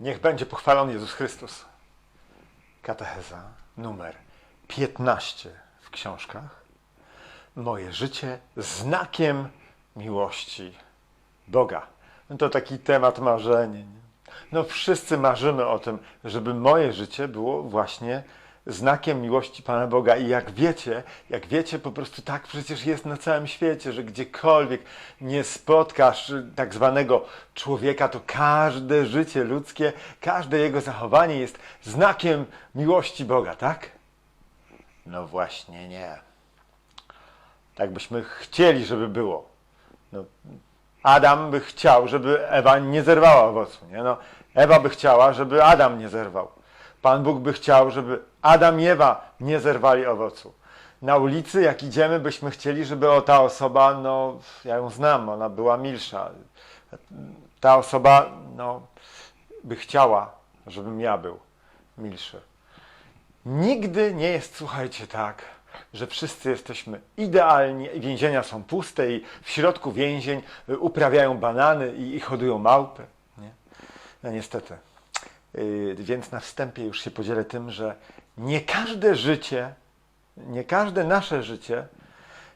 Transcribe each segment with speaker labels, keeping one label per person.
Speaker 1: Niech będzie pochwalony Jezus Chrystus. Katecheza numer 15 w książkach. Moje życie znakiem miłości Boga. No to taki temat nie? No wszyscy marzymy o tym, żeby moje życie było właśnie znakiem miłości Pana Boga. I jak wiecie, jak wiecie, po prostu tak przecież jest na całym świecie, że gdziekolwiek nie spotkasz tak zwanego człowieka, to każde życie ludzkie, każde jego zachowanie jest znakiem miłości Boga, tak? No właśnie nie. Tak byśmy chcieli, żeby było. No, Adam by chciał, żeby Ewa nie zerwała owocu. Nie? No, Ewa by chciała, żeby Adam nie zerwał. Pan Bóg by chciał, żeby Adam i Ewa nie zerwali owocu. Na ulicy, jak idziemy, byśmy chcieli, żeby o ta osoba, no, ja ją znam, ona była milsza. Ta osoba, no, by chciała, żebym ja był milszy. Nigdy nie jest, słuchajcie, tak, że wszyscy jesteśmy idealni, więzienia są puste i w środku więzień uprawiają banany i, i hodują małpy. Nie? No niestety. Yy, więc na wstępie już się podzielę tym, że nie każde życie, nie każde nasze życie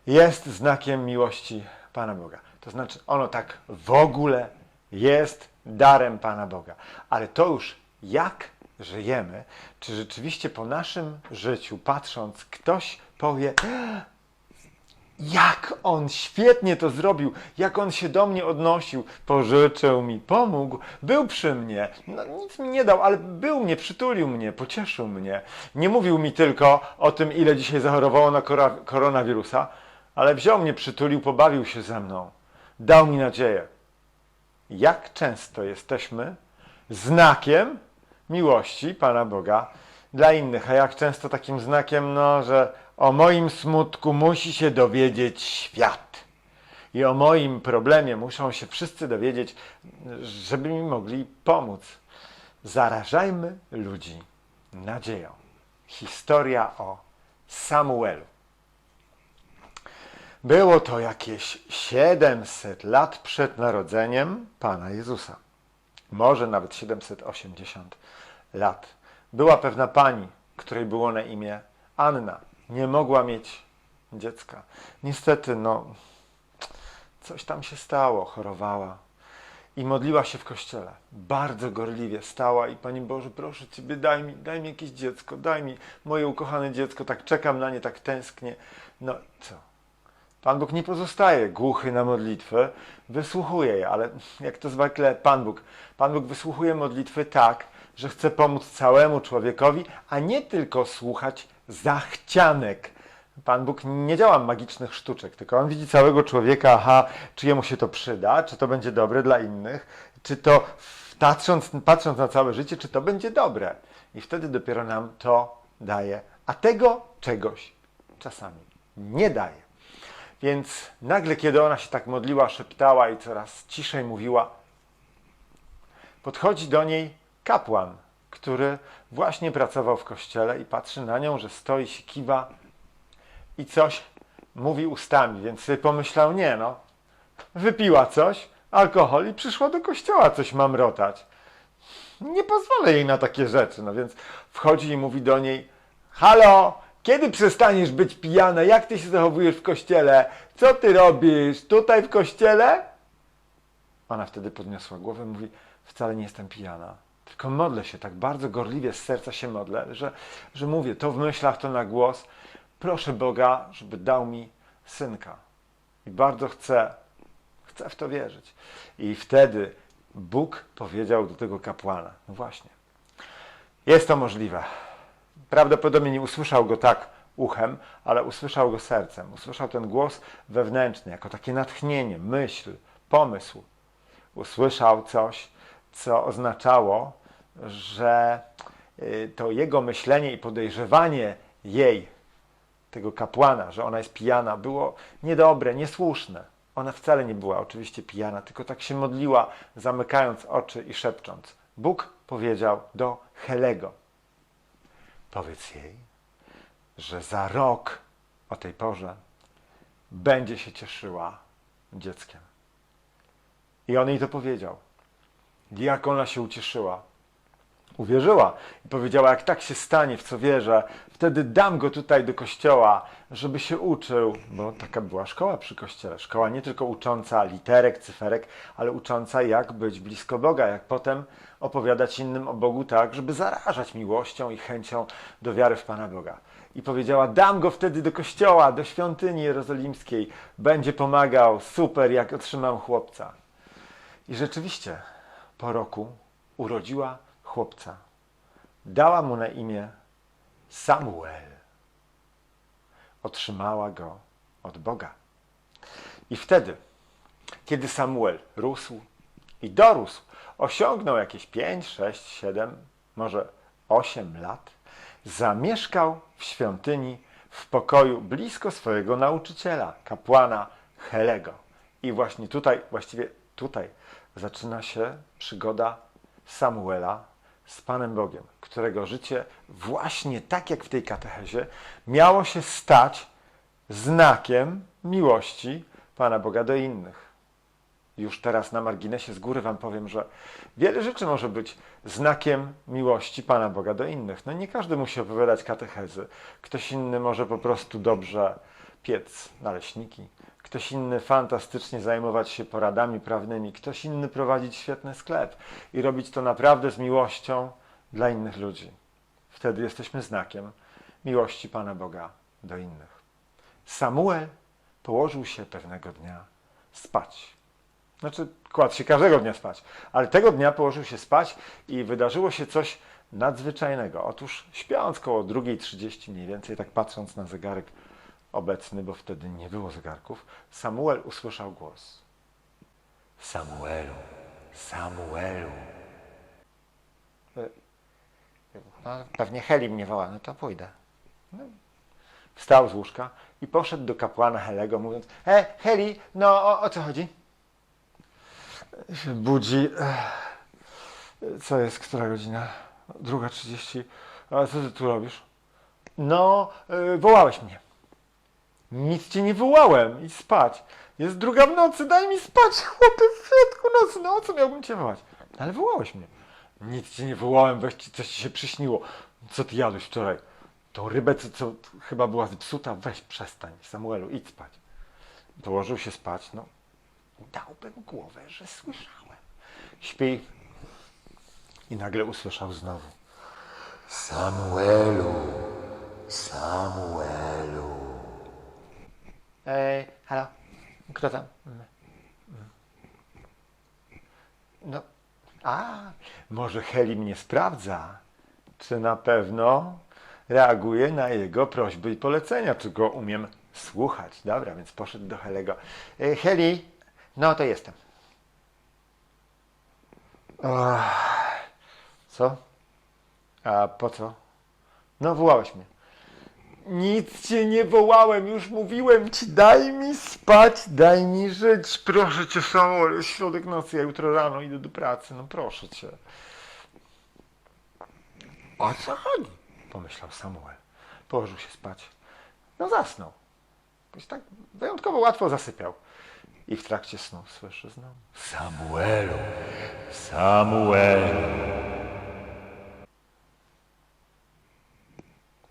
Speaker 1: jest znakiem miłości Pana Boga. To znaczy, ono tak w ogóle jest darem Pana Boga. Ale to już jak żyjemy, czy rzeczywiście po naszym życiu, patrząc, ktoś powie, jak on świetnie to zrobił, jak on się do mnie odnosił, pożyczył mi, pomógł, był przy mnie, no, nic mi nie dał, ale był mnie, przytulił mnie, pocieszył mnie. Nie mówił mi tylko o tym, ile dzisiaj zachorowało na koronawirusa, ale wziął mnie, przytulił, pobawił się ze mną, dał mi nadzieję. Jak często jesteśmy znakiem miłości Pana Boga dla innych, a jak często takim znakiem, no, że o moim smutku musi się dowiedzieć świat. I o moim problemie muszą się wszyscy dowiedzieć, żeby mi mogli pomóc. Zarażajmy ludzi nadzieją. Historia o Samuelu. Było to jakieś 700 lat przed narodzeniem Pana Jezusa. Może nawet 780 lat. Była pewna pani, której było na imię Anna. Nie mogła mieć dziecka. Niestety, no, coś tam się stało, chorowała. I modliła się w kościele. Bardzo gorliwie stała i Panie Boże, proszę Ciebie, daj mi, daj mi jakieś dziecko, daj mi moje ukochane dziecko, tak czekam na nie, tak tęsknię. No co? Pan Bóg nie pozostaje głuchy na modlitwę, wysłuchuje je, ale jak to zwykle Pan Bóg. Pan Bóg wysłuchuje modlitwy tak, że chce pomóc całemu człowiekowi, a nie tylko słuchać zachcianek. Pan Bóg nie działa magicznych sztuczek, tylko On widzi całego człowieka, aha, czy jemu się to przyda, czy to będzie dobre dla innych, czy to patrząc, patrząc na całe życie, czy to będzie dobre. I wtedy dopiero nam to daje. A tego czegoś czasami nie daje. Więc nagle, kiedy ona się tak modliła, szeptała i coraz ciszej mówiła, podchodzi do niej kapłan, który właśnie pracował w kościele i patrzy na nią, że stoi, się kiwa i coś mówi ustami, więc sobie pomyślał, nie no, wypiła coś, alkohol i przyszła do kościoła coś mamrotać. Nie pozwolę jej na takie rzeczy, no więc wchodzi i mówi do niej, halo, kiedy przestaniesz być pijana? Jak ty się zachowujesz w kościele? Co ty robisz tutaj w kościele? Ona wtedy podniosła głowę i mówi, wcale nie jestem pijana. Tylko modlę się, tak bardzo gorliwie z serca się modlę, że, że mówię to w myślach, to na głos. Proszę Boga, żeby dał mi synka. I bardzo chcę, chcę w to wierzyć. I wtedy Bóg powiedział do tego kapłana, no właśnie, jest to możliwe. Prawdopodobnie nie usłyszał go tak uchem, ale usłyszał go sercem. Usłyszał ten głos wewnętrzny, jako takie natchnienie, myśl, pomysł. Usłyszał coś, co oznaczało, że y, to jego myślenie i podejrzewanie jej, tego kapłana, że ona jest pijana, było niedobre, niesłuszne. Ona wcale nie była oczywiście pijana, tylko tak się modliła, zamykając oczy i szepcząc. Bóg powiedział do Helego: Powiedz jej, że za rok o tej porze będzie się cieszyła dzieckiem. I on jej to powiedział. Jak ona się ucieszyła. Uwierzyła i powiedziała, jak tak się stanie, w co wierzę, wtedy dam go tutaj do kościoła, żeby się uczył, bo taka była szkoła przy kościele. Szkoła nie tylko ucząca literek, cyferek, ale ucząca, jak być blisko Boga, jak potem opowiadać innym o Bogu tak, żeby zarażać miłością i chęcią do wiary w Pana Boga. I powiedziała, dam go wtedy do kościoła, do świątyni jerozolimskiej, będzie pomagał, super, jak otrzymam chłopca. I rzeczywiście po roku urodziła chłopca. Dała mu na imię Samuel. Otrzymała go od Boga. I wtedy, kiedy Samuel rósł i dorósł, osiągnął jakieś 5, 6, 7, może 8 lat, zamieszkał w świątyni w pokoju blisko swojego nauczyciela, kapłana Helego. I właśnie tutaj, właściwie tutaj zaczyna się przygoda Samuela z Panem Bogiem, którego życie właśnie tak jak w tej katechezie miało się stać znakiem miłości Pana Boga do innych. Już teraz na marginesie z góry Wam powiem, że wiele rzeczy może być znakiem miłości Pana Boga do innych. No nie każdy musi opowiadać katechezy. Ktoś inny może po prostu dobrze piec naleśniki. Ktoś inny fantastycznie zajmować się poradami prawnymi. Ktoś inny prowadzić świetny sklep i robić to naprawdę z miłością dla innych ludzi. Wtedy jesteśmy znakiem miłości Pana Boga do innych. Samuel położył się pewnego dnia spać. Znaczy, kładł się każdego dnia spać, ale tego dnia położył się spać i wydarzyło się coś nadzwyczajnego. Otóż śpiąc koło 2.30 mniej więcej, tak patrząc na zegarek obecny, bo wtedy nie było zegarków, Samuel usłyszał głos. Samuelu, Samuelu. No, pewnie Heli mnie woła, no to pójdę. No. Wstał z łóżka i poszedł do kapłana Helego, mówiąc: E, Heli, no o, o co chodzi? Się budzi. Co jest, która godzina? Druga trzydzieści. Co ty tu robisz? No, yy, wołałeś mnie. Nic cię nie wołałem. Idź spać. Jest druga w nocy, daj mi spać, chłopie, w środku nocy. No o co miałbym cię wołać? Ale wołałeś mnie. Nic cię nie wołałem, weź ci, coś ci się przyśniło. Co ty jadłeś wczoraj? Tą rybę, co, co chyba była zepsuta, weź przestań. Samuelu, idź spać. Położył się spać, no dałbym głowę, że słyszałem. Śpi i nagle usłyszał znowu.
Speaker 2: Samuelu, Samuelu.
Speaker 1: Ej, halo, kto tam? No, a, może Heli mnie sprawdza, czy na pewno reaguje na jego prośby i polecenia, czy go umiem słuchać. Dobra, więc poszedł do Helego. E, Heli, no to jestem. Co? A po co? No wołałeś mnie. Nic cię nie wołałem, już mówiłem ci, daj mi spać, daj mi żyć. Proszę cię, jest środek nocy, ja jutro rano idę do pracy, no proszę cię. O co chodzi? Pomyślał Samuel. Położył się spać. No zasnął. Jakoś tak wyjątkowo łatwo zasypiał. I w trakcie snu słyszy znowu.
Speaker 2: Samuelu, Samuelu.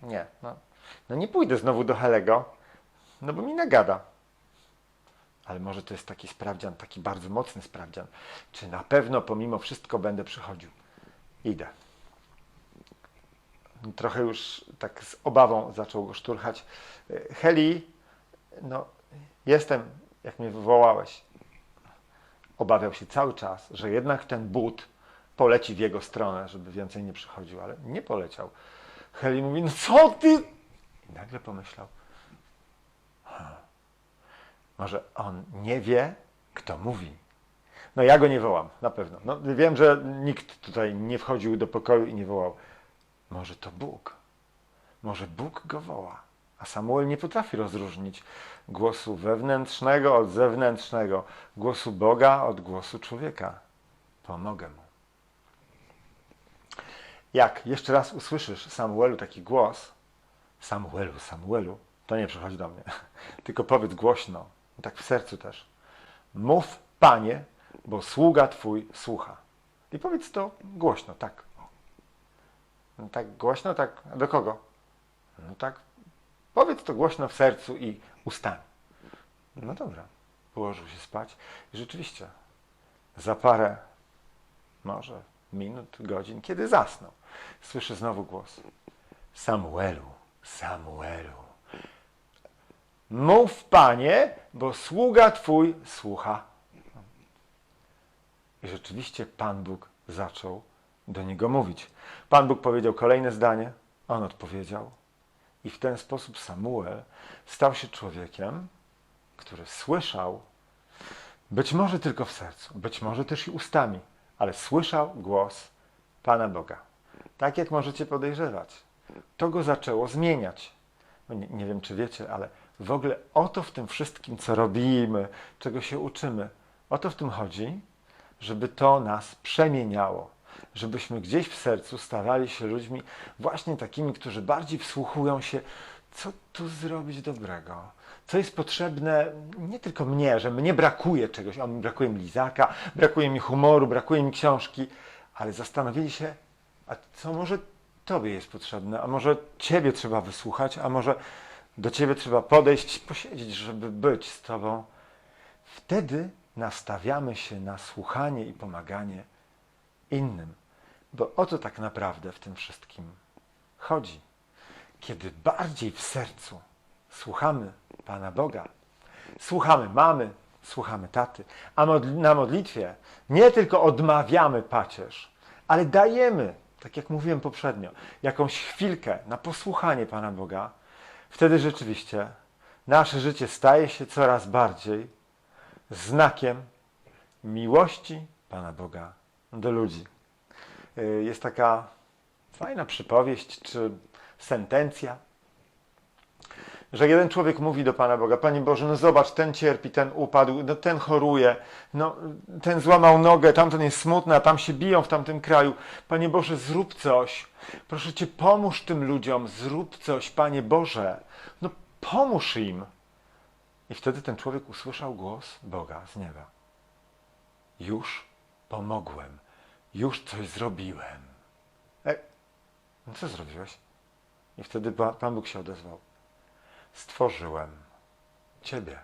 Speaker 1: Nie, no, no nie pójdę znowu do Helego, no bo mi nagada. Ale może to jest taki sprawdzian, taki bardzo mocny sprawdzian. Czy na pewno pomimo wszystko będę przychodził? Idę. Trochę już tak z obawą zaczął go szturchać. Heli, no jestem, jak mnie wywołałeś. Obawiał się cały czas, że jednak ten but poleci w jego stronę, żeby więcej nie przychodził, ale nie poleciał. Heli mówi, no co ty? I nagle pomyślał, "Ha, może on nie wie, kto mówi. No ja go nie wołam, na pewno. No, wiem, że nikt tutaj nie wchodził do pokoju i nie wołał. Może to Bóg. Może Bóg go woła. A Samuel nie potrafi rozróżnić głosu wewnętrznego od zewnętrznego, głosu Boga od głosu człowieka. Pomogę mu. Jak jeszcze raz usłyszysz Samuelu taki głos, Samuelu, Samuelu, to nie przychodź do mnie, tylko powiedz głośno, tak w sercu też. Mów, Panie, bo sługa Twój słucha. I powiedz to głośno, tak. No tak głośno, tak. A do kogo? No tak. Powiedz to głośno w sercu i ustami. No dobra. Położył się spać i rzeczywiście za parę, może minut, godzin, kiedy zasnął, słyszy znowu głos. Samuelu, Samuelu. Mów, panie, bo sługa twój słucha. I rzeczywiście Pan Bóg zaczął do niego mówić. Pan Bóg powiedział kolejne zdanie, on odpowiedział. I w ten sposób Samuel stał się człowiekiem, który słyszał, być może tylko w sercu, być może też i ustami, ale słyszał głos Pana Boga. Tak jak możecie podejrzewać. To go zaczęło zmieniać. No Nie, nie wiem, czy wiecie, ale w ogóle o to w tym wszystkim, co robimy, czego się uczymy, o to w tym chodzi, żeby to nas przemieniało. Żebyśmy gdzieś w sercu stawali się ludźmi właśnie takimi, którzy bardziej wsłuchują się, co tu zrobić dobrego. Co jest potrzebne nie tylko mnie, że mnie brakuje czegoś, o, brakuje mi lizaka, brakuje mi humoru, brakuje mi książki, ale zastanowili się, a co może Tobie jest potrzebne, a może Ciebie trzeba wysłuchać, a może do Ciebie trzeba podejść, posiedzieć, żeby być z Tobą. Wtedy nastawiamy się na słuchanie i pomaganie innym. Bo o to tak naprawdę w tym wszystkim chodzi. Kiedy bardziej w sercu słuchamy Pana Boga, słuchamy mamy, słuchamy taty, a na modlitwie nie tylko odmawiamy pacierz, ale dajemy, tak jak mówiłem poprzednio, jakąś chwilkę na posłuchanie Pana Boga, wtedy rzeczywiście nasze życie staje się coraz bardziej znakiem miłości Pana Boga do ludzi. Y, Jest taka fajna przypowieść czy sentencja, że jeden człowiek mówi do Pana Boga, Panie Boże, no zobacz, ten cierpi, ten upadł, no ten choruje, no ten złamał nogę, tamten jest smutny, a tam się biją w tamtym kraju. Panie Boże, zrób coś. Proszę Cię, pomóż tym ludziom, zrób coś, Panie Boże. No pomóż im. I wtedy ten człowiek usłyszał głos Boga z nieba. Już pomogłem, już coś zrobiłem. E, no co zrobiłeś? I wtedy Pan Bóg się odezwał. Stworzyłem Ciebie.